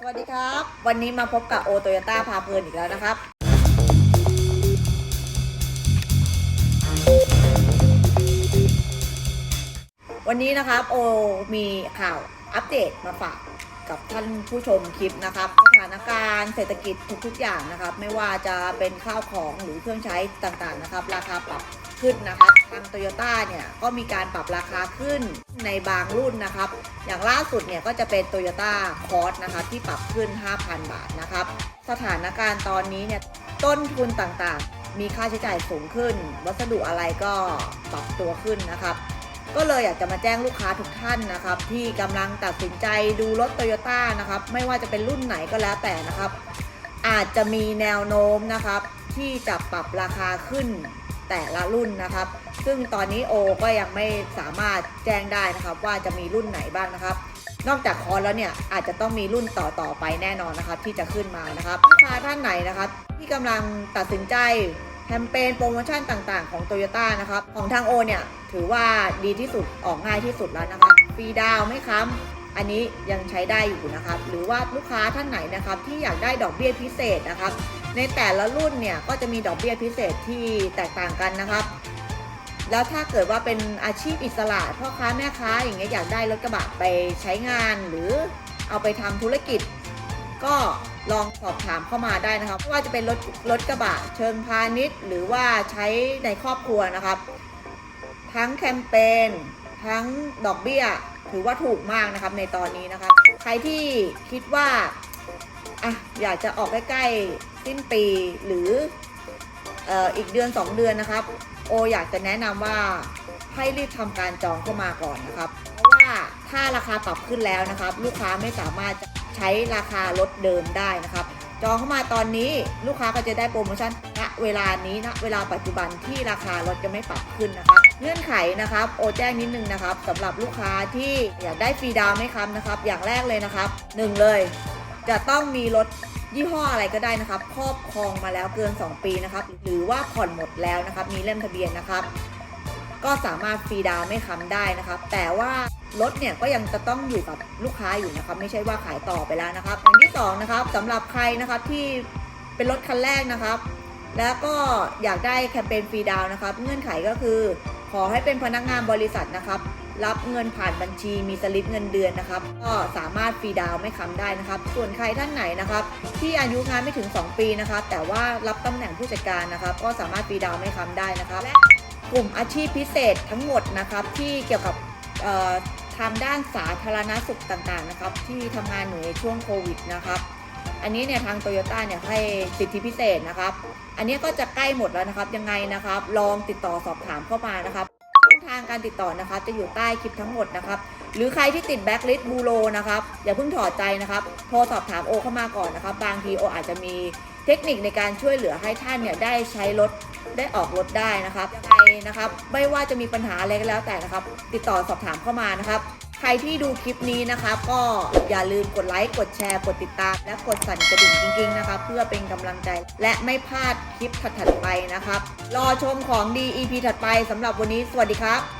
สวัสดีครับ วันนี้มาพบกับโอโตโยต้าพาเพลินอีกแล้วนะครับ วันนี้นะครับโอมีข่าวอัปเดตมาฝาก กับท่านผู้ชมคลิปนะครับสถานการณ์เศรษฐกิจทุกๆอย่างนะครับ ไม่ว่าจะเป็นข้าวของหรือเครื่องใช้ต่างๆนะครับ ราคาปรับขึ้นนะครับทางโตโยต้าเนี่ยก็มีการปรับราคาขึ้นในบางรุ่นนะครับ อย่างล่าสุดเนี่ยก็จะเป็น Toyota c o r s นะครับที่ปรับขึ้น 5,000 บาทนะครับ สถานการณ์ตอนนี้เนี่ยต้นทุนต่างๆ มีค่าใช้จ่ายสูงขึ้น วัสดุอะไรก็ปรับตัวขึ้นนะครับ ก็เลยอยากจะมาแจ้งลูกค้าทุกท่านนะครับ ที่กำลังตัดสินใจดูรถ Toyota นะครับ ไม่ว่าจะเป็นรุ่นไหนก็แล้วแต่นะครับ อาจจะมีแนวโน้มนะครับ ที่จะปรับราคาขึ้นแต่ละรุ่นนะครับ ซึ่งตอนนี้โอก็ยังไม่สามารถแจ้งได้นะครับ ว่าจะมีรุ่นไหนบ้างนะครับ นอกจากคอนแล้วเนี่ยอาจจะต้องมีรุ่นต่อต่อไปแน่นอนนะครับ ที่จะขึ้นมานะครับลูกค้าท่านไหนนะครับ ที่กำลังตัดสินใจ แคมเปญโปรโมชั่นต่างๆของ t o y ยต้นะครับ ของทางโอเนี่ย ถือว่าดีที่สุดออกง่ายที่สุดแล้วนะครับฟรีดาวไม่ค้ำอันนี้ยังใช้ได้อยู่นะครับ หรือว่าลูกค้าท่านไหนนะครับที่อยากได้ดอกเบี้ยพิเศษนะครับ ในแต่ละรุ่นเนี่ยก็จะมีดอกเบี้ยพิเศษที่แตกต่างกันนะครับ แล้วถ้าเกิดว่าเป็นอาชีพอิสระพ่อค้าแม่ค้าอย่างเงี้ยอยากได้รถกระบะไปใช้งาน หรือเอาไปทำธุรกิจ ก็ ลองสอบถามเข้ามาได้นะครับไม่ว่าจะเป็นรถรถกระบะเชิงพาณิชย์ หรือว่าใช้ในครอบครัวนะครับ ทั้งแคมเปญทั้งดอกเบี้ยถือว่าถูกมากนะครับในตอนนี้นะครับ ใครที่คิดว่าอะอยากจะออกใกล้ๆสิ้นปีหรืออ่ออีกเดือน 2 เดือนนะครับ โออยากจะแนะนำว่าให้รีบทำการจองเข้ามาก่อนนะครับ เพราะว่าถ้าราคาปรับขึ้นแล้วนะครับ ลูกค้าไม่สามารถจะ ใช้ราคารถเดิมได้นะครับ จองเข้ามาตอนนี้ลูกค้าก็จะได้โปรโมชั่นณเวลานี้นะเวลาปัจจุบันที่ราคารถจะไม่ปรับขึ้นนะครับเงื่อนไขนะครับโอแจ้งนิดนึงนะครับสำหรับลูกค้าที่อยากได้ฟรีดาวไหมครับนะครับ อย่างแรกเลยนะครับหนึ่งเลย จะต้องมีรถยี่ห้ออะไรก็ได้นะครับครอบครองมาแล้วเกิน 2 ปีนะครับ หรือว่าผ่อนหมดแล้วนะครับ มีเล่มทะเบียนนะครับ ก็สามารถฟรีดาวไม่ค้ำได้นะครับ แต่ว่ารถเนี่ยก็ยังจะต้องอยู่กับลูกค้าอยู่นะครับไม่ใช่ว่าขายต่อไปแล้วนะครับอย่างที่สองนะครับสำหรับใครนะครับที่เป็นรถคันแรกนะครับ แล้วก็อยากได้แคมเปญฟรีดาวนะครับ เงื่อนไขก็คือ ขอให้เป็นพนักงานบริษัทนะครับ รับเงินผ่านบัญชีมีสลิปเงินเดือนนะครับ ก็สามารถฟรีดาวไม่ค้ำได้นะครับ ส่วนใครท่านไหนนะครับ ที่อายุงานไม่ถึง 2 ปีนะครับ แต่ว่ารับตำแหน่งผู้จัดการนะครับ ก็สามารถฟรีดาวไม่ค้ำได้นะครับและ กลุ่มอาชีพพิเศษทั้งหมดนะครับที่เกี่ยวกับทางด้านสาธารณสุขต่างๆนะครับที่ทำงานอยู่ในช่วงโควิดนะครับอันนี้เนี่ยทางโตโยต้าเนี่ยให้สิทธิพิเศษนะครับ อันนี้ก็จะใกล้หมดแล้วนะครับยังไงนะครับ ลองติดต่อสอบถามเข้ามานะครับช่องทางการติดต่อนะครับ จะอยู่ใต้คลิปทั้งหมดนะครับ หรือใครที่ติดแบ็คลิสต์บูโรนะครับอย่าเพิ่งถอดใจนะครับ โทรสอบถามโอเข้ามาก่อนนะครับ บางทีโออาจจะมี เทคนิคในการช่วยเหลือให้ท่านเนี่ยได้ใช้รถได้ออกรถได้นะครับยังไงนะครับ ไม่ว่าจะมีปัญหาอะไรก็แล้วแต่นะครับ ติดต่อสอบถามเข้ามานะครับ ใครที่ดูคลิปนี้นะครับก็อย่าลืมกดไลค์ กดแชร์ กดติดตาม และกดสั่นกระดิ่งจริงๆนะครับเพื่อเป็นกำลังใจ และไม่พลาดคลิปถัดๆไปนะครับ รอชมของดี EP ถัดไปสำหรับวันนี้ สวัสดีครับ